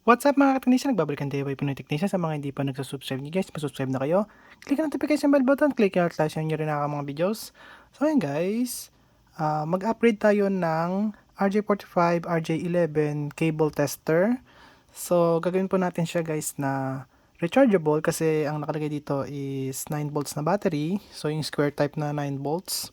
What's up mga ka-technician? Nagbabalikan tayo by Pinoy Technician. Sa mga hindi pa nagsusubscribe nyo guys, pasubscribe na kayo. Click ang notification bell button, click yung flash nyo rin ang mga videos. So ayun guys, ah, mag-upgrade tayo ng RJ45, RJ11 cable tester. So gagawin po natin siya guys na rechargeable kasi ang nakalagay dito is 9 volts na battery. So yung square type na 9 volts.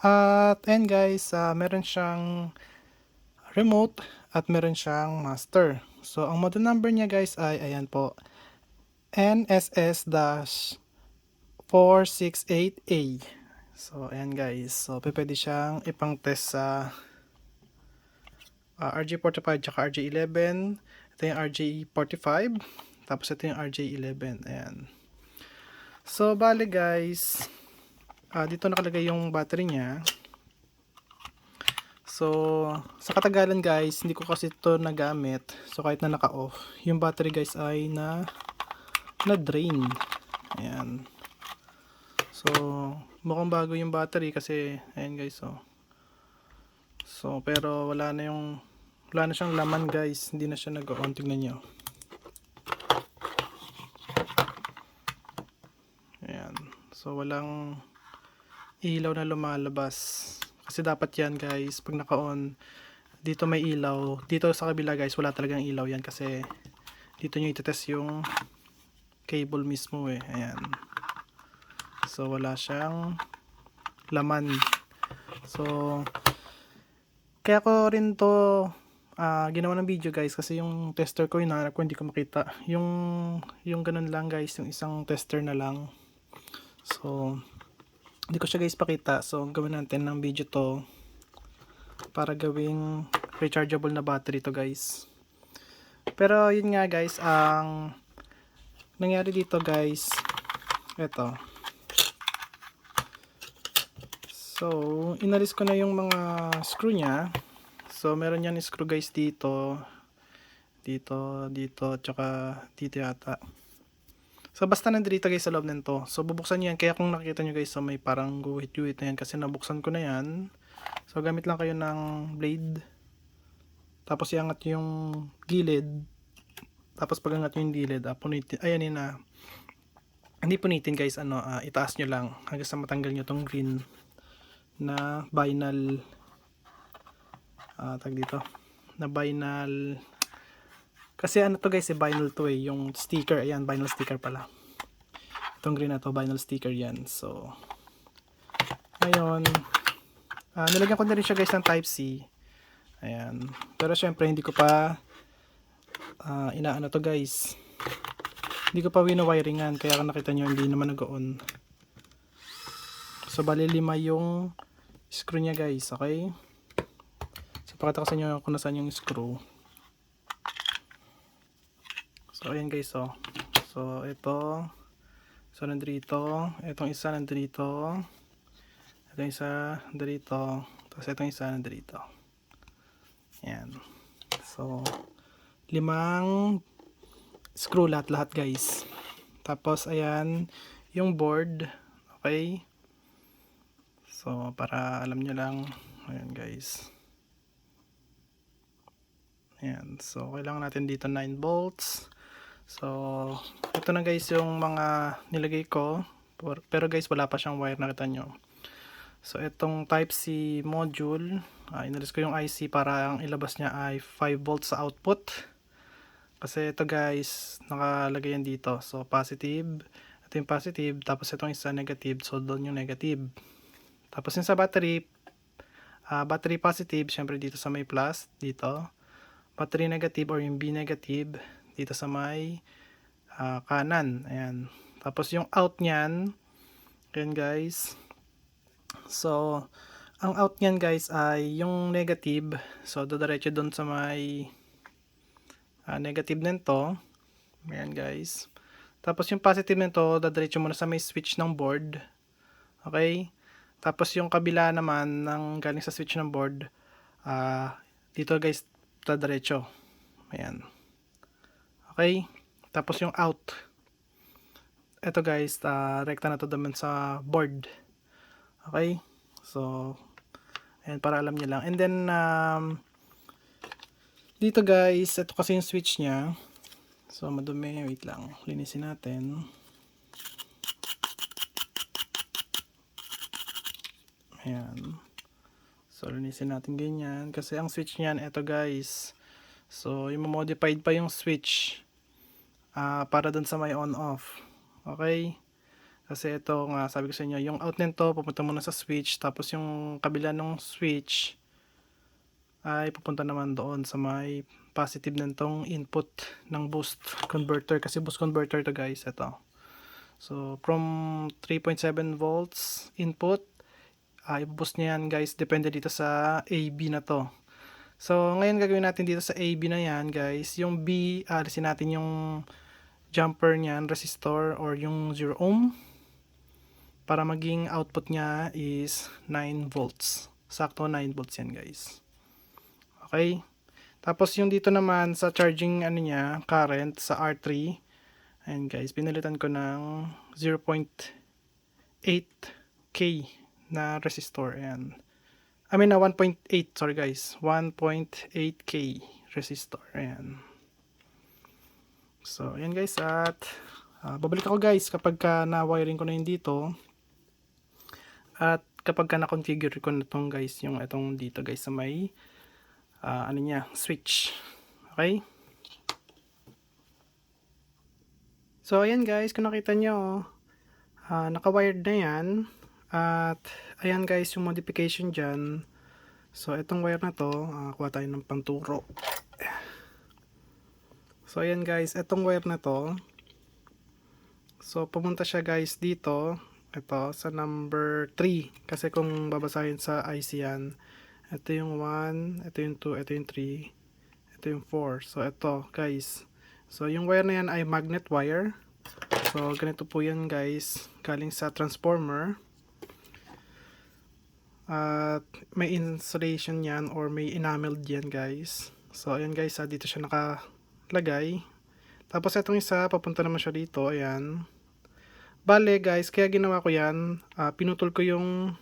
At and guys, ah, meron siyang remote at meron siyang master. So, ang model number niya guys ay, ayan po, NSS-468A. So, ayan guys. So, pwede siyang ipang test sa ah, RJ45 tsaka RJ11. Ito yung RJ45. Tapos ito yung RJ11. Ayan. So, bale guys, ah, dito nakalagay yung battery niya. So, sa katagalan guys, hindi ko kasi ito nagamit. So, kahit na naka-off, yung battery guys ay na na-drain. Ayan. So, mukhang bago yung battery kasi, ayan guys, so. So, pero wala na yung, wala na siyang laman guys. Hindi na siya nag-on. Tignan nyo. Ayan. So, walang ilaw na lumalabas. Kasi dapat yan guys, pag naka-on, dito may ilaw. Dito sa kabila guys, wala talagang ilaw yan kasi dito nyo itetest yung cable mismo eh. Ayan. So wala siyang laman. So kaya ko rin to ah, ginawa ng video guys kasi yung tester ko hinahanap ko hindi ko makita. Yung yung ganun lang guys, yung isang tester na lang. So hindi ko siya guys pakita. So gawin natin ng video to para gawing rechargeable na battery to guys. Pero yun nga guys ang nangyari dito guys eto. So inalis ko na yung mga screw nya so meron yan screw guys dito dito dito tsaka dito yata So basta nandito guys sa loob nito. So bubuksan niyo yan. Kaya kung nakikita niyo guys so may parang guhit-guhit na yan kasi nabuksan ko na yan. So gamit lang kayo ng blade. Tapos iangat yung gilid. Tapos pag angat yung gilid, ah, punitin. Ayan yun na. Hindi punitin guys, ano, ah, itaas nyo lang hanggang sa matanggal nyo tong green na vinyl ah, tag dito na vinyl kasi ano to guys, eh, vinyl to eh. Yung sticker, ayan, vinyl sticker pala. Itong green na to, vinyl sticker yan. So, ngayon, ah nilagyan ko na rin siya guys ng type C. Ayan. Pero syempre, hindi ko pa ah inaano to guys. Hindi ko pa wino-wiringan. Kaya kung nakita nyo, hindi naman nag-on. So, bali lima yung screw niya guys. Okay? So, pakita ko sa inyo kung nasaan yung screw. So, ayan guys, oh. So, ito. So, nandito. Itong isa nandito. Itong isa nandito. Tapos, itong isa nandito. Ayan. So, limang screw lahat-lahat guys. Tapos, ayan, yung board. Okay. So, para alam nyo lang. Ayan guys. Ayan. So, kailangan natin dito 9 volts. So, ito na guys yung mga nilagay ko. Pero guys, wala pa siyang wire nakita nyo. So, itong Type-C module, ah, inalis ko yung IC para ang ilabas niya ay 5 volts sa output. Kasi ito guys, nakalagay yan dito. So, positive. Ito yung positive. Tapos itong isa negative. So, doon yung negative. Tapos yung sa battery, ah, battery positive, syempre dito sa may plus, dito. Battery negative or yung B negative, dito sa may ah, kanan. Ayan. Tapos yung out niyan, ayan guys. So, ang out niyan guys ay yung negative. So, dadiretso doon sa may ah, negative nito. Ayan guys. Tapos yung positive nito, dadiretso muna sa may switch ng board. Okay? Tapos yung kabila naman ng galing sa switch ng board, ah dito guys, dadiretso. Ayan. Okay? Tapos yung out. Ito guys, uh, rekta na to naman sa board. Okay? So, ayan, para alam niyo lang. And then, um, dito guys, ito kasi yung switch niya. So madumi, wait lang. Linisin natin. Ayan. So linisin natin ganyan. Kasi ang switch niyan, ito guys. So yung modified pa yung switch. ah para dun sa may on off. Okay? Kasi ito nga, sabi ko sa inyo, yung out nito, pupunta muna sa switch. Tapos yung kabila ng switch, ay pupunta naman doon sa may positive nitong input ng boost converter. Kasi boost converter to guys, ito. So, from 3.7 volts input, ay boost niya yan guys, depende dito sa AB na to. So, ngayon gagawin natin dito sa AB na yan guys, yung B, alisin natin yung jumper niyan, resistor, or yung 0 ohm para maging output niya is 9 volts. Sakto 9 volts yan guys. Okay? Tapos yung dito naman sa charging ano niya, current sa R3. Ayan guys, pinalitan ko ng 0.8K na resistor. Ayan. I mean na 1.8, sorry guys. 1.8K resistor. Ayan. So, ayan guys at ah, babalik ako guys kapag ka na-wiring ko na yun dito. At kapag ka na-configure ko na itong guys, yung itong dito guys sa may ah, ano niya, switch. Okay? So, ayan guys, kung nakita nyo, ah, naka-wired na yan. At, ayan guys, yung modification dyan. So, itong wire na to, ah, kuha tayo ng panturo. So, ayan guys, itong wire na to. So, pumunta siya guys dito. Ito, sa number 3. Kasi kung babasahin sa IC yan, ito yung 1, ito yung 2, ito yung 3, ito yung 4. So, ito guys. So, yung wire na yan ay magnet wire. So, ganito po yan guys. Galing sa transformer. At may insulation yan or may enameled yan guys. So, ayan guys, ah, dito siya nakalagay. Tapos, itong isa, papunta naman siya dito. Ayan. Bale guys, kaya ginawa ko yan, ah, pinutol ko yung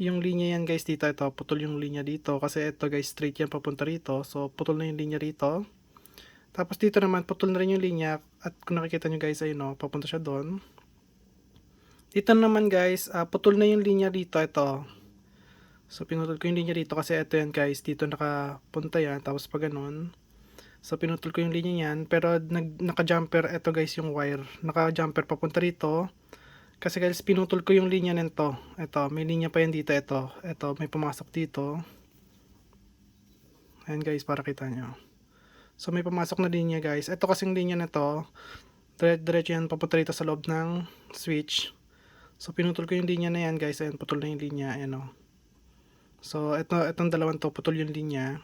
yung linya yan guys dito, ito, putol yung linya dito kasi ito guys, straight yan papunta rito. So, putol na yung linya rito. Tapos dito naman, putol na rin yung linya at kung nakikita nyo guys, ayun o, papunta siya doon. Dito naman guys, ah, putol na yung linya dito, ito. So, pinutol ko yung linya dito kasi ito yan guys, dito nakapunta yan, tapos pa ganun. So, pinutol ko yung linya niyan. Pero, nag, naka-jumper, ito guys yung wire. Naka-jumper papunta rito. Kasi guys, pinutol ko yung linya nito. Ito, may linya pa yan dito. Ito, ito, may pumasok dito. Ayan guys, para kita nyo. So, may pumasok na linya guys. Ito kasing linya nito. Dire-diretso yan papunta rito sa loob ng switch. So, pinutol ko yung linya na yan guys. Ayan, putol na yung linya. Ayan o. So, ito, itong dalawang to, putol yung linya.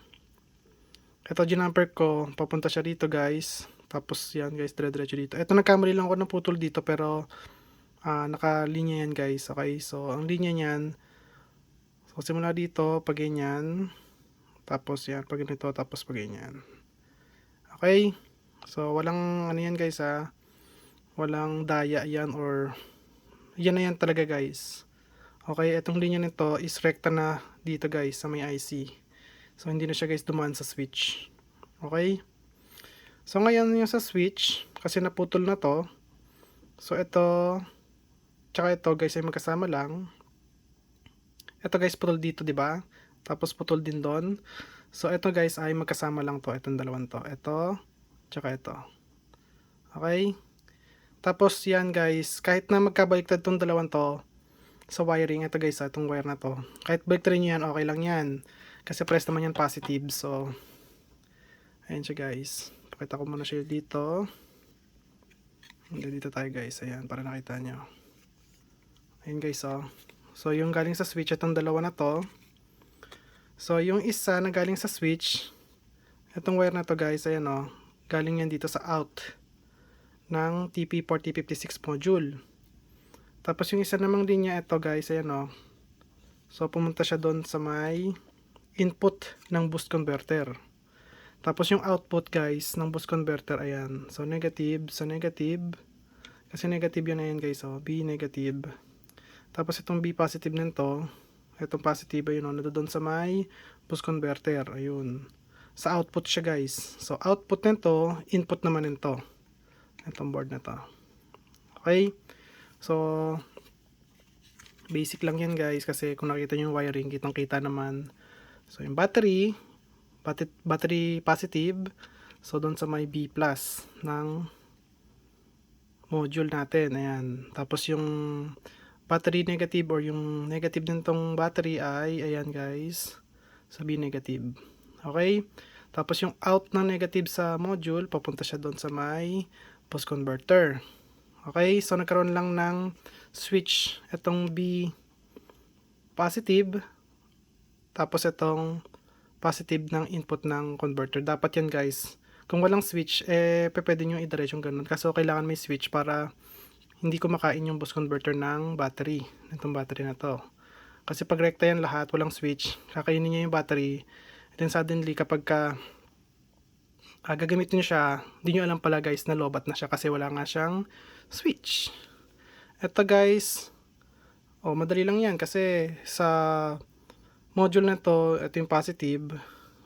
Ito, ginamper ko. Papunta siya dito, guys. Tapos, yan, guys, dire-diretso dito. Ito, nagkamali lang ako ng putol dito, pero ah nakalinya yan, guys. Okay, so, ang linya niyan, so, simula dito, pag ganyan. Tapos, yan, pag ganito, tapos pag ganyan. Okay? So, walang, ano yan, guys, ha? Walang daya yan, or, yan na yan talaga, guys. Okay, itong linya nito is rekta na dito, guys, sa may IC. So, hindi na siya guys dumaan sa switch. Okay? So, ngayon yung sa switch, kasi naputol na to. So, ito, tsaka ito guys ay magkasama lang. Ito guys, putol dito, di ba? Tapos putol din doon. So, ito guys ay magkasama lang to. Itong dalawang to. Ito, tsaka ito. Okay? Tapos yan guys, kahit na magkabaliktad tong dalawang to, sa wiring, ito guys, ah, itong wire na to. Kahit baliktarin nyo yan, okay lang yan. Kasi press naman yan positive. So, ayan siya guys. Pakita ko muna siya dito. Hindi dito tayo guys. Ayan, para nakita nyo. Ayan guys, oh. So, yung galing sa switch, itong dalawa na to. So, yung isa na galing sa switch, itong wire na to guys, ayan oh. Galing yan dito sa out ng TP4056 module. Tapos yung isa namang linya ito guys, ayan oh. So, pumunta siya doon sa may input ng boost converter. Tapos yung output guys ng boost converter ayan. So negative, so negative. Kasi negative yun ayan guys, oh. B negative. Tapos itong B positive nito, itong positive ayun oh, doon sa may boost converter, ayun. sa output siya guys. So output nito, input naman nito. Itong board na to. Okay? So basic lang yan guys kasi kung nakita nyo yung wiring, kitang kita naman. So yung battery, battery, positive. So doon sa may B plus ng module natin. Ayan. Tapos yung battery negative or yung negative nitong battery ay, ayan guys, sa B negative. Okay? Tapos yung out ng negative sa module, papunta siya doon sa may post converter. Okay? So nagkaroon lang ng switch itong B positive tapos itong positive ng input ng converter. Dapat yan guys. Kung walang switch, eh, pwede nyo i-direct yung ganun. Kaso kailangan may switch para hindi kumakain yung boost converter ng battery. Itong battery na to. Kasi pag rekta yan lahat, walang switch, kakainin niya yung battery. And then suddenly, kapag ka ah, gagamitin nyo siya, hindi nyo alam pala guys na lobat na siya kasi wala nga siyang switch. Ito guys, oh, madali lang yan kasi sa module na to, ito yung positive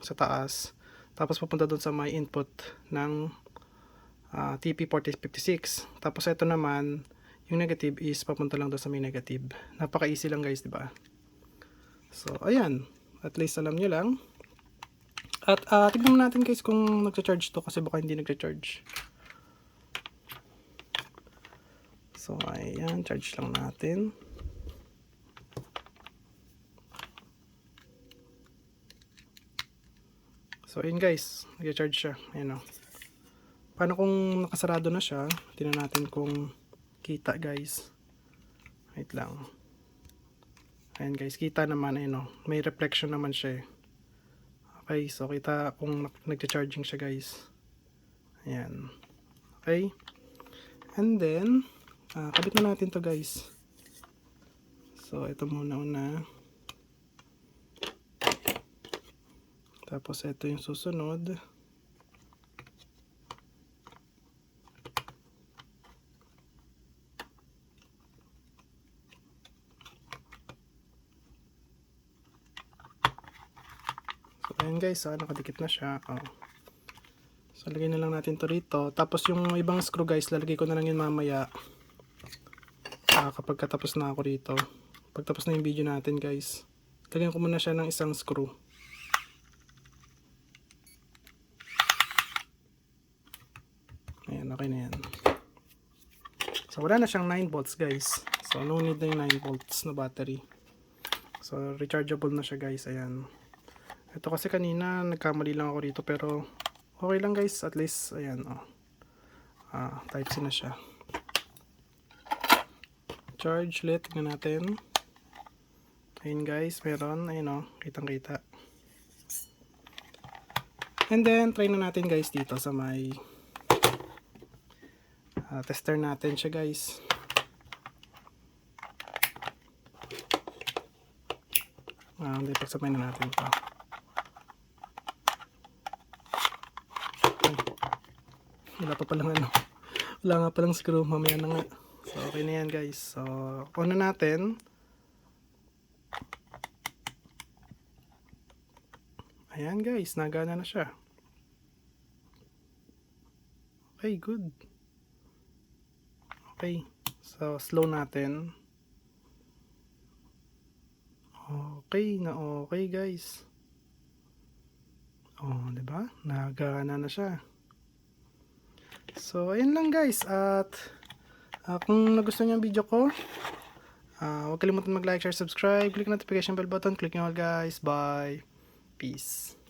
sa taas. Tapos pupunta doon sa may input ng ah, TP4056. Tapos ito naman, yung negative is papunta lang doon sa may negative. Napaka-easy lang guys, di ba? So, ayan. At least alam nyo lang. At ah, tignan natin guys kung nagcha-charge to kasi baka hindi nagcha-charge. So, ayan. Charge lang natin. So, ayun guys. Nag-charge siya. Ayan o. Paano kung nakasarado na siya? Tingnan natin kung kita guys. Wait lang. Ayan guys. Kita naman. Ayun o. May reflection naman siya eh. Okay. So, kita kung nag-charging siya guys. Ayan. Okay. And then, ah, kabit na natin to guys. So, ito muna una. Tapos, ito yung susunod. Ayan guys, ah, nakadikit na siya. Oh. So, lagay na lang natin to rito. Tapos, yung ibang screw guys, lalagay ko na lang yun mamaya. Ah, kapag katapos na ako rito. Pagtapos na yung video natin guys. Lagyan ko muna siya ng isang screw. Ayan, okay na yan. So, wala na siyang 9 volts guys. So, no need na yung 9 volts na battery. So, rechargeable na siya guys. Ayan. Ito kasi kanina, nagkamali lang ako rito. Pero, okay lang guys. At least, ayan. Oh. Ah, type C na siya. Charge ulit. Tingnan natin. Ayun guys, meron. Ayun oh, kitang kita. And then, try na natin guys dito sa may Ah, tester natin siya guys. Ah, hindi pagsabay na natin ito. Wala pa palang ano. Wala nga palang screw. Mamaya na nga. So, okay na yan guys. So, on na natin. Ayan guys, nagana na siya. Okay, good. Okay. So, slow natin. Okay na okay, guys. Oh, 'di ba? Nagana na siya. So, ayun lang guys. At ah, kung nagustuhan niyo ang video ko, ah, huwag kalimutan mag-like, share, subscribe, click notification bell button, click nyo all guys. Bye. Peace.